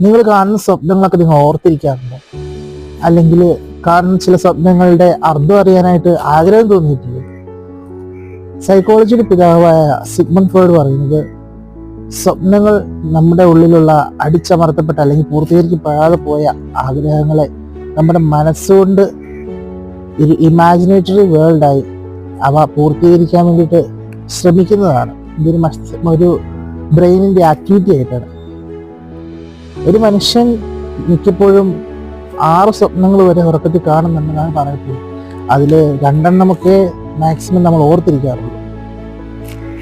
നിങ്ങൾ കാണുന്ന സ്വപ്നങ്ങളൊക്കെ നിങ്ങൾ ഓർത്തിരിക്കാറുണ്ടോ? അല്ലെങ്കിൽ കാണുന്ന ചില സ്വപ്നങ്ങളുടെ അർത്ഥം അറിയാനായിട്ട് ആഗ്രഹം തോന്നിയിട്ടില്ലേ? സൈക്കോളജിയുടെ പിതാവായ സിഗ്മൺ ഫ്രോയിഡ് പറയുന്നത് സ്വപ്നങ്ങൾ നമ്മുടെ ഉള്ളിലുള്ള അടിച്ചമർത്തപ്പെട്ട അല്ലെങ്കിൽ പൂർത്തീകരിക്കപ്പെടാതെ പോയ ആഗ്രഹങ്ങളെ നമ്മുടെ മനസ്സുകൊണ്ട് ഒരു ഇമാജിനേറ്ററി വേൾഡായി അവ പൂർത്തീകരിക്കാൻ വേണ്ടിയിട്ട് ശ്രമിക്കുന്നതാണ്. ഇതൊരു മസ്തി ഒരു ബ്രെയിനിന്റെ ആക്ടിവിറ്റി ആയിട്ടാണ്. ഒരു മനുഷ്യൻ മിക്കപ്പോഴും ആറ് സ്വപ്നങ്ങൾ വരെ ഉറക്കത്തിൽ കാണുന്നുണ്ടെന്നാണ് പറയപ്പെടുന്നത് അതിൽ രണ്ടെണ്ണമൊക്കെ മാക്സിമം നമ്മൾ ഓർത്തിരിക്കാറുണ്ട്.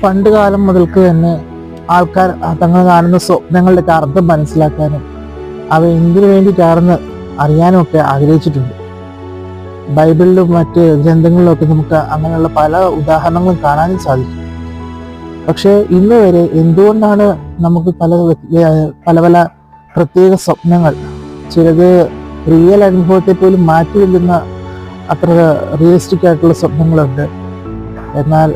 പണ്ട് കാലം മുതൽക്ക് തന്നെ ആൾക്കാർ തങ്ങൾ കാണുന്ന സ്വപ്നങ്ങളുടെ അർത്ഥം മനസ്സിലാക്കാനും അവ എന്തിനു വേണ്ടിയിട്ടാണെന്ന് അറിയാനും ഒക്കെ ആഗ്രഹിച്ചിട്ടുണ്ട്. ബൈബിളിലും മറ്റ് ഗ്രന്ഥങ്ങളിലും ഒക്കെ നമുക്ക് അങ്ങനെയുള്ള പല ഉദാഹരണങ്ങളും കാണാനും സാധിക്കും. പക്ഷേ ഇന്ന് വരെ എന്തുകൊണ്ടാണ് നമുക്ക് പല പല പല പ്രത്യേക സ്വപ്നങ്ങൾ. ചിലത് റിയൽ അനുഭവത്തെ പോലും മാറ്റി വെല്ലുന്ന അത്ര റിയലിസ്റ്റിക് ആയിട്ടുള്ള സ്വപ്നങ്ങളുണ്ട്. എന്നാൽ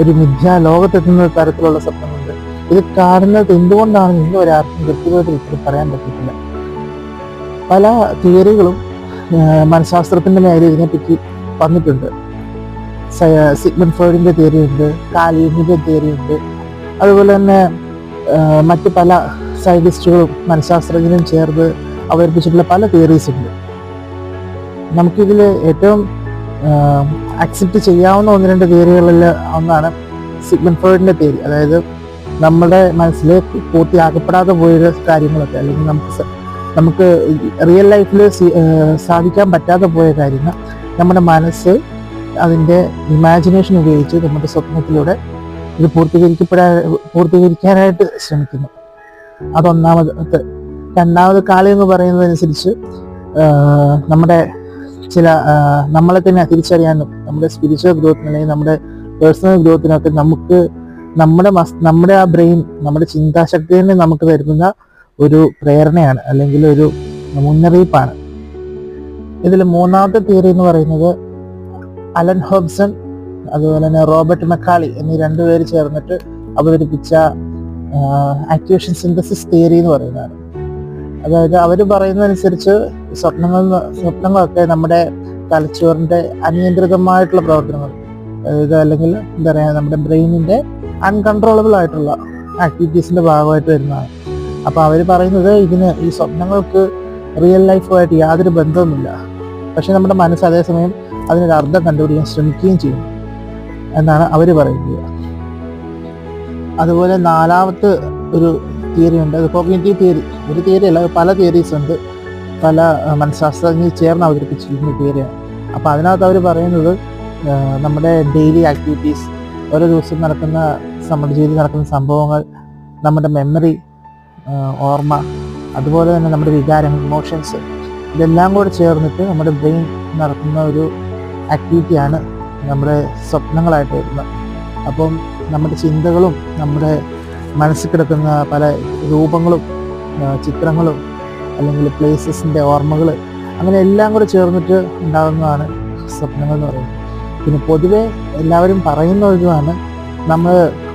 ഒരു മിഥ്യാ ലോകത്തെത്തുന്ന തരത്തിലുള്ള സ്വപ്നമുണ്ട് ഇത് കാണുന്നത് എന്തുകൊണ്ടാണ് ഇന്ന് ഒരാർക്കും കൃത്യമായിട്ട് ഇത്ര പറയാൻ പറ്റത്തില്ല പല തിയറികളും മനഃശാസ്ത്രത്തിന്റെ മേഖല ഇതിനെപ്പറ്റി വന്നിട്ടുണ്ട്. സിഗ്മൻ സിഗ്മണ്ട് ഫ്രോയിഡിന്റെ തിയറി ഉണ്ട് കാലിയുടെ തിയറി ഉണ്ട് അതുപോലെ തന്നെ മറ്റ് പല സയന്റിസ്റ്റുകളും മനഃശാസ്ത്രജ്ഞരും ചേർന്ന് അവതരിപ്പിച്ചിട്ടുള്ള പല തിയറീസ് ഉണ്ട്. നമുക്കിതിൽ ഏറ്റവും അക്സെപ്റ്റ് ചെയ്യാവുന്ന ഒന്ന് രണ്ട് തിയറികളിൽ ഒന്നാണ് സിഗ്മണ്ട് ഫ്രോയിഡിന്റെ തിയറി അതായത് നമ്മുടെ മനസ്സിൽ പൂർത്തിയാക്കപ്പെടാതെ പോയ കാര്യങ്ങളൊക്കെ അല്ലെങ്കിൽ നമുക്ക് നമുക്ക് റിയൽ ലൈഫിൽ സാധിക്കാൻ പറ്റാതെ പോയ കാര്യങ്ങൾ നമ്മുടെ മനസ്സ് അതിന്റെ ഇമാജിനേഷൻ ഉപയോഗിച്ച് നമ്മുടെ സ്വപ്നത്തിലൂടെ ഇത് പൂർത്തീകരിക്കപ്പെടാ പൂർത്തീകരിക്കാനായിട്ട് ശ്രമിക്കുന്നു. അതൊന്നാമത് രണ്ടാമത് കാളി എന്ന് പറയുന്നതനുസരിച്ച് നമ്മുടെ ചില നമ്മളെ തന്നെ തിരിച്ചറിയാനും നമ്മുടെ സ്പിരിച്വൽ ഗ്രോത്തിന് അല്ലെങ്കിൽ നമ്മുടെ പേഴ്സണൽ ഗ്രോത്തിനൊക്കെ നമുക്ക് നമ്മുടെ നമ്മുടെ ആ ബ്രെയിൻ നമ്മുടെ ചിന്താശക്തി തന്നെ നമുക്ക് തരുന്ന ഒരു പ്രേരണയാണ് അല്ലെങ്കിൽ ഒരു മുന്നറിയിപ്പാണ്. ഇതിൽ മൂന്നാമത്തെ തിയറി എന്ന് പറയുന്നത് അലൻ ഹോബ്സൺ അതുപോലെ തന്നെ റോബർട്ട് മെക്കാളി എന്നീ രണ്ടുപേര് ചേർന്നിട്ട് അവതരിപ്പിച്ച ആക്ടിവേഷൻ സിന്തസിസ് തിയറി എന്ന് പറയുന്നതാണ്. അതായത് അവർ പറയുന്നതനുസരിച്ച് സ്വപ്നങ്ങൾ സ്വപ്നങ്ങളൊക്കെ നമ്മുടെ തലച്ചോറിന്റെ അനിയന്ത്രിതമായിട്ടുള്ള പ്രവർത്തനങ്ങൾ അതായത് അല്ലെങ്കിൽ എന്താ പറയുക നമ്മുടെ ബ്രെയിനിന്റെ അൺകൺട്രോളബിൾ ആയിട്ടുള്ള ആക്ടിവിറ്റീസിന്റെ ഭാഗമായിട്ട് വരുന്നതാണ്. അപ്പോൾ അവർ പറയുന്നത് ഇതിന് ഈ സ്വപ്നങ്ങൾക്ക് റിയൽ ലൈഫുമായിട്ട് യാതൊരു ബന്ധവുമില്ല. പക്ഷേ നമ്മുടെ മനസ്സ് അതേസമയം അതിനൊരു അർത്ഥം കണ്ടുപിടിക്കാൻ ശ്രമിക്കുകയും ചെയ്യും എന്നാണ് അവർ പറയുന്നത്. അതുപോലെ നാലാമത്തെ ഒരു തിയറി ഉണ്ട്. അത് കോഗ്നേറ്റീവ് തിയറി ഒരു തിയറി അല്ല പല തിയറീസ് ഉണ്ട്. പല മനഃശാസ്ത്രജ്ഞർ ചേർന്ന് അവതരിപ്പിച്ചിരിക്കുന്ന തിയറിയാണ് അപ്പോൾ അതിനകത്ത് അവർ പറയുന്നത് നമ്മുടെ ഡെയിലി ആക്ടിവിറ്റീസ് ഓരോ ദിവസം നടക്കുന്ന നമ്മുടെ ജീവിതത്തിൽ നടക്കുന്ന സംഭവങ്ങൾ നമ്മുടെ മെമ്മറി ഓർമ്മ അതുപോലെ തന്നെ നമ്മുടെ വികാരങ്ങൾ ഇമോഷൻസ് ഇതെല്ലാം കൂടെ ചേർന്നിട്ട് നമ്മുടെ ബ്രെയിൻ നടത്തുന്ന ഒരു ആക്ടിവിറ്റിയാണ് നമ്മുടെ സ്വപ്നങ്ങളായിട്ട് വരുന്നത്. അപ്പം നമ്മുടെ ചിന്തകളും നമ്മുടെ മനസ്സിൽ കിടക്കുന്ന പല രൂപങ്ങളും ചിത്രങ്ങളും അല്ലെങ്കിൽ പ്ലേസസിന്റെ ഓർമ്മകൾ അങ്ങനെ എല്ലാം കൂടെ ചേർന്നിട്ട് ഉണ്ടാകുന്നതാണ് സ്വപ്നങ്ങൾ എന്ന് പറയുന്നത്. പിന്നെ പൊതുവെ എല്ലാവരും പറയുന്ന ഒരു നമ്മൾ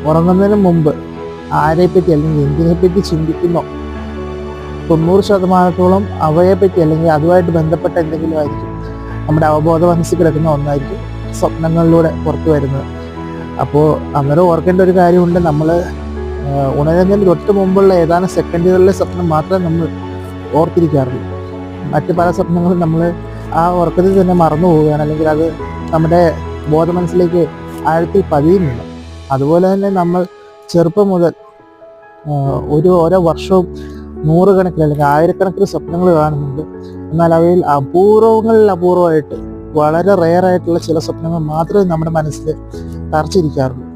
ഉറങ്ങുന്നതിന് മുമ്പ് ആരെപ്പറ്റി അല്ലെങ്കിൽ എന്തിനെപ്പറ്റി ചിന്തിക്കുന്നോ തൊണ്ണൂറ് ശതമാനത്തോളം അവയെപ്പറ്റി അല്ലെങ്കിൽ അതുമായിട്ട് ബന്ധപ്പെട്ട എന്തെങ്കിലും ആയിരിക്കും. നമ്മുടെ അവബോധ മനസ്സിൽ കിടക്കുന്ന ഒന്നായിരിക്കും സ്വപ്നങ്ങളിലൂടെ പുറത്തു വരുന്നത്. അപ്പോൾ അന്നേരം ഓർക്കേണ്ട ഒരു കാര്യമുണ്ട്. നമ്മൾ ഉണരുന്നതിന് തൊട്ട് മുമ്പുള്ള ഏതാനും സെക്കൻഡുകളിലെ സ്വപ്നം മാത്രമേ നമ്മൾ ഓർത്തിരിക്കാറുള്ളൂ. മറ്റ് പല സ്വപ്നങ്ങളും നമ്മൾ ആ ഉറക്കത്തിൽ തന്നെ മറന്നു പോവുകയാണ്. അല്ലെങ്കിൽ അത് നമ്മുടെ ബോധ മനസ്സിലേക്ക് ആഴത്തിൽ പതിയുന്നില്ല അതുപോലെ തന്നെ നമ്മൾ ചെറുപ്പം മുതൽ ഒരു ഓരോ വർഷവും നൂറുകണക്കിന് അല്ലെങ്കിൽ ആയിരക്കണക്കിന് സ്വപ്നങ്ങൾ കാണുന്നുണ്ട്. എന്നാൽ അവയിൽ അപൂർവങ്ങളിൽ അപൂർവമായിട്ട് വളരെ റെയർ ആയിട്ടുള്ള ചില സ്വപ്നങ്ങൾ മാത്രമേ നമ്മുടെ മനസ്സിൽ തറച്ചിരിക്കാറുള്ളൂ